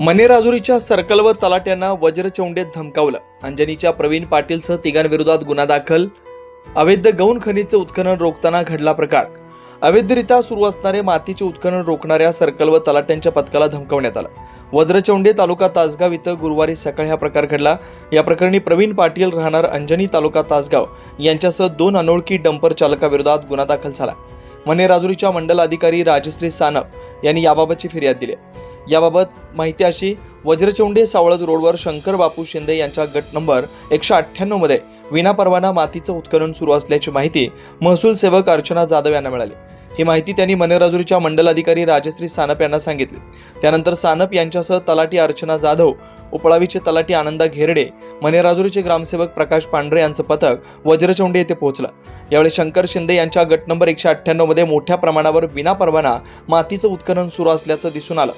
मनेराजुरीच्या circle व तलाट्यांना वज्रचौंडेत धमकावलं. अंजनीच्या प्रवीण पाटीलसह तिघांविरोधात गुन्हा दाखल. अवैध गौण खनिजचं उत्खनन रोखताना घडला प्रकार. अवैधरित्या सुरू असणारे मातीचे उत्खनन रोखणाऱ्या सर्कल व तलाट्यांच्या पथकाला धमकावण्यात आलं. वज्रचौंडे तालुका तासगाव इथं गुरुवारी सकाळी हा प्रकार घडला. या प्रकरणी प्रवीण पाटील राहणार अंजनी तालुका तासगाव. यांच्यासह दोन अनोळखी डंपर चालकाविरोधात गुन्हा दाखल झाला. मनेराजुरीच्या मंडल अधिकारी राजश्री सानप यांनी याबाबतची फिर्याद दिली. याबाबत माहिती अशी वज्रचौंडे सावळज रोडवर शंकर बापू शिंदे यांच्या गट नंबर एकशे अठ्ठ्याण्णवमध्ये विनापरवाना मातीचं उत्खनन सुरू असल्याची माहिती महसूल सेवक अर्चना जाधव यांना मिळाली. ही माहिती त्यांनी मनेराजुरीच्या मंडल अधिकारी राजश्री सानप यांना सांगितली. त्यानंतर सानप यांच्यासह तलाटी अर्चना जाधव उपळावीचे तलाटी आनंदा घेरडे मनेराजुरीचे ग्रामसेवक प्रकाश पांढरे यांचं पथक वज्रचौंडे येथे पोहोचलं. यावेळी शंकर शिंदे यांच्या गट नंबर एकशे अठ्ठ्याण्णवमध्ये मोठ्या प्रमाणावर विनापरवाना मातीचं उत्खनन सुरू असल्याचं दिसून आलं.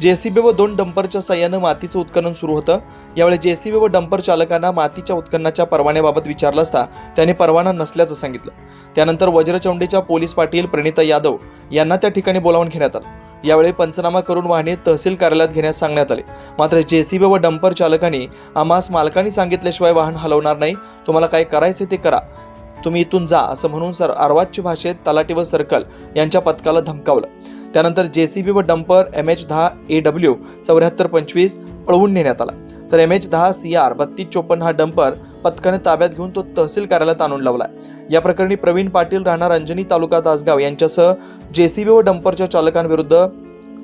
जेसीबी व दोन डंपरच्या सहाय्यानं मातीचं उत्खनन सुरू होतं. यावेळी जेसीबी व डंपर चालकांना मातीच्या उत्खननाच्या परवान्याबाबत विचारलं असता त्यांनी परवाना नसल्याचं सांगितलं. त्यानंतर वज्रचौंडीच्या पोलीस पाटील प्रणिता यादव यांना त्या ठिकाणी बोलावून घेण्यात आलं. यावेळी पंचनामा करून वाहने तहसील कार्यालयात घेण्यास सांगण्यात आले. मात्र जेसीबी व डंपर चालकांनी आम्हास मालकांनी सांगितल्याशिवाय वाहन हलवणार नाही. तुम्हाला काय करायचे ते करा. तुम्ही इथून जा असं म्हणून सर अर्वाच्य भाषेत तलाटी व सर्कल यांच्या पथकाला धमकावलं. त्यानंतर जे सी बी व डंपर एम एच दहा ए डब्ल्यू चौऱ्याहत्तर पंचवीस पळवून नेण्यात आला. तर एम एच दहा सी आर बत्तीस चोपन्न हा डंपर पथकाने ताब्यात घेऊन तो तहसील कार्यालयात आणून लावला या प्रकरणी प्रवीण पाटील राहणार अंजनी तालुका तासगाव यांच्यासह जे सी बी व डंपरच्या चालकांविरुद्ध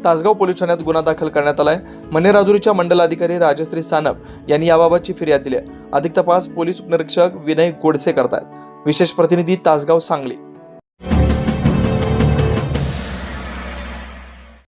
तासगाव पोलीस ठाण्यात गुन्हा दाखल करण्यात आलाय मनेराजुरीच्या मंडलाधिकारी राजश्री सानप यांनी याबाबतची फिर्याद दिली अधिक तपास पोलीस उपनिरीक्षक विनय गोडसे करतायत. विशेष प्रतिनिधी तासगाव सांगली.